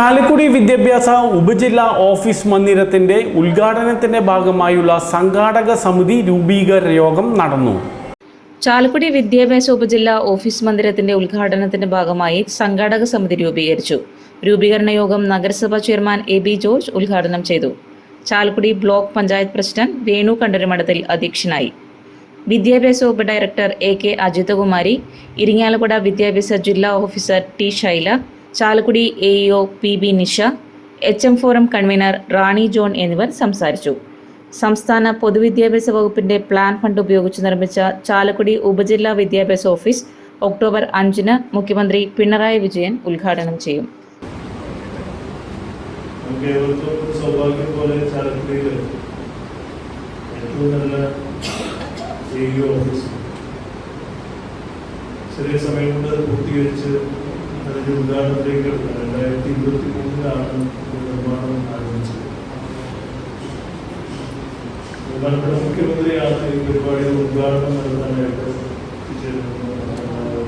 ചാലക്കുടി വിദ്യാഭ്യാസ ഉപജില്ലാ ഓഫീസ് മന്ദിരത്തിന്റെ ഉദ്ഘാടനത്തിന്റെ ഭാഗമായുള്ള സംഘാടക സമിതി രൂപീകരണ യോഗം നടന്നു. ചാലക്കുടി വിദ്യാഭ്യാസ ഉപജില്ലാ ഓഫീസ് മന്ദിരത്തിന്റെ ഉദ്ഘാടനത്തിന്റെ ഭാഗമായി സംഘാടക സമിതി രൂപീകരിച്ചു. രൂപീകരണ യോഗം നഗരസഭാ ചെയർമാൻ എ ബി ജോർജ് ഉദ്ഘാടനം ചെയ്തു. ചാലക്കുടി ബ്ലോക്ക് പഞ്ചായത്ത് പ്രസിഡന്റ് വേണു കണ്ടരമഠത്തിൽ അധ്യക്ഷനായി. വിദ്യാഭ്യാസ ഉപ director A K Ajithakumari Irinjalakuda വിദ്യാഭ്യാസ ജില്ലാ officer T Shaila Chalakudy A EO P B Nisha H M forum convener Rani John എന്നിവർ സംസാരിച്ചു. സംസ്ഥാന പൊതുവിദ്യാഭ്യാസ വകുപ്പിന്റെ പ്ലാൻ ഫണ്ട് ഉപയോഗിച്ച് നിർമ്മിച്ച ചാലക്കുടി ഉപജില്ലാ വിദ്യാഭ്യാസ ഓഫീസ് ഒക്ടോബർ അഞ്ചിന് മുഖ്യമന്ത്രി പിണറായി വിജയൻ ഉദ്ഘാടനം ചെയ്യും. ഓഫീസ് ചെറിയ സമയം കൊണ്ട് പൂർത്തീകരിച്ച് അതിന്റെ ഉദ്ഘാടനത്തിലേക്ക് എടുക്കാം രണ്ടായിരത്തി ഇരുപത്തി മൂന്നിലാണ് നിർമ്മാണം ആരംഭിച്ചത്. ബഹുമാനപ്പെട്ട മുഖ്യമന്ത്രിയാണ് ഈ പരിപാടിയുടെ ഉദ്ഘാടനം നടത്താനായിട്ട്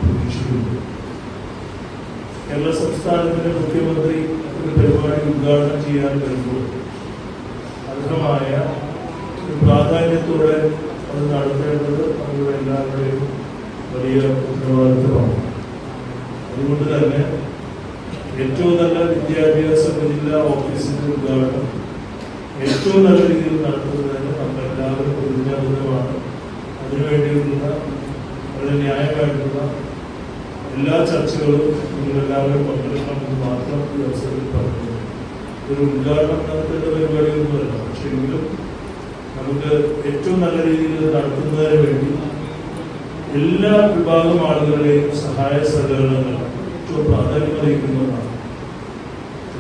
പ്രതീക്ഷിക്കുന്നു കേരള സംസ്ഥാനത്തിന്റെ മുഖ്യമന്ത്രി ഒരു പരിപാടി ഉദ്ഘാടനം ചെയ്യാൻ വരുമ്പോൾ അർഹമായ ഒരു പ്രാധാന്യത്തോടെ അത് നടത്തേണ്ടത് നമ്മുടെ എല്ലാവരുടെയും വലിയ ഉത്തരവാദിത്വമാണ് അതുകൊണ്ട് തന്നെ ഏറ്റവും നല്ല വിദ്യാഭ്യാസ ജില്ലാ ഓഫീസിന്റെ ഉദ്ഘാടനം ഏറ്റവും നല്ല രീതിയിൽ നടത്തുന്നതിന് നമ്മളെല്ലാവരും പ്രതിജ്ഞാബദ്ധമാണ്. അതിനുവേണ്ടിയുള്ള വളരെ ന്യായമായിട്ടുള്ള എല്ലാ ചർച്ചകളും നിങ്ങളെല്ലാവരും പങ്കെടുക്കണമെന്ന് മാത്രം ഈ അവസരത്തിൽ പറഞ്ഞു ഒരു ഉദ്ഘാടനം നടത്തേണ്ട പരിപാടിയൊന്നുമല്ല. പക്ഷെ എങ്കിലും നമുക്ക് ഏറ്റവും നല്ല രീതിയിൽ നടത്തുന്നതിന് വേണ്ടി എല്ലാ വിഭാഗം ആളുകളുടെയും സഹായ സഹകരണങ്ങൾ ഏറ്റവും പ്രാധാന്യം അറിയിക്കുന്നതാണ്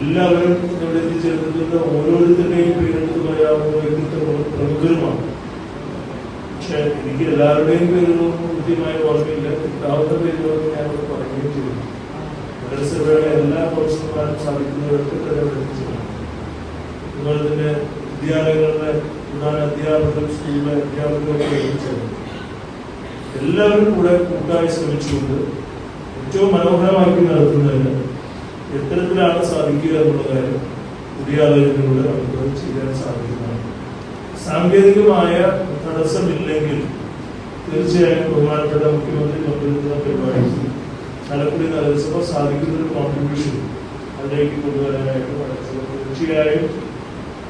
എല്ലാവരും ഇവിടെ എത്തിച്ചേർന്നിട്ടുള്ള ഓരോരുത്തരുടെയും പേരെടുത്ത് പറയാവുന്ന വ്യക്തിത്വങ്ങളും പ്രമുഖരുമാണ്. പക്ഷെ എനിക്ക് എല്ലാവരുടെയും പേരുകളൊന്നും കൃത്യമായി ഓർമ്മയില്ല. കിട്ടാവുന്ന പേരുകളൊക്കെ ഞാൻ ഇവിടെ പറയുകയും ചെയ്തു. നഗരസഭയുടെ എല്ലാ പ്രൊഫഷണൽമാരും സാധിക്കുന്നവർക്ക് തന്നെ എത്തിച്ചേരണം അതുപോലെ തന്നെ വിദ്യാലയങ്ങളുടെ പ്രധാന അധ്യാപകരും സ്കൂളിലെ അധ്യാപകരൊക്കെ എത്തിച്ചത് എല്ലാവരും കൂടെ കൂട്ടായി ശ്രമിച്ചുകൊണ്ട് ഏറ്റവും മനോഹരമാക്കി നടത്തുന്നതിന് എത്തരത്തിലാണ് സാധിക്കുക എന്നുള്ള കാര്യം പുതിയ ആലോചനയിലൂടെ നമുക്ക് ചെയ്യാൻ സാധിക്കുന്നതാണ്. സാങ്കേതികമായ തടസ്സമില്ലെങ്കിൽ തീർച്ചയായും ബഹുമാനപ്പെട്ട മുഖ്യമന്ത്രി പങ്കെടുക്കുന്ന പരിപാടി ചാലക്കുടി നഗരസഭ സാധിക്കുന്ന ഒരു കോൺട്രിബ്യൂഷൻ അതിലേക്ക് കൊണ്ടുവരാനായിട്ട് തീർച്ചയായും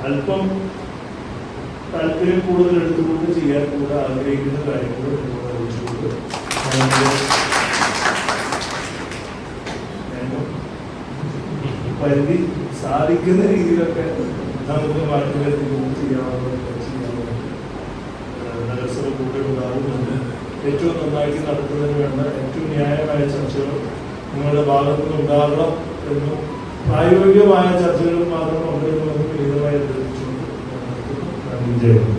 അല്പം താല്പര്യം കൂടുതൽ എടുത്തുകൊണ്ട് ചെയ്യാൻ കൂടെ ആഗ്രഹിക്കുന്ന കാര്യങ്ങൾ പരിധി സാധിക്കുന്ന രീതിയിലൊക്കെ നമുക്ക് മാറ്റി വരുത്തി ചെയ്യാവുന്ന ചെയ്യാവുന്ന നഗരസഭ കൂടെ ഉണ്ടാകുന്നുണ്ട്. ഏറ്റവും നന്നായിട്ട് നടത്തുന്നതിന് വേണ്ട ഏറ്റവും ന്യായമായ ചർച്ചകൾ നിങ്ങളുടെ ഭാഗത്തു ഉണ്ടാകണം എന്നും പ്രായോഗികമായ ചർച്ചകൾ മാത്രം പങ്കെടുക്കണമെന്ന് വിനീതമായി അഭ്യർത്ഥിച്ചുകൊണ്ട് ഞാൻ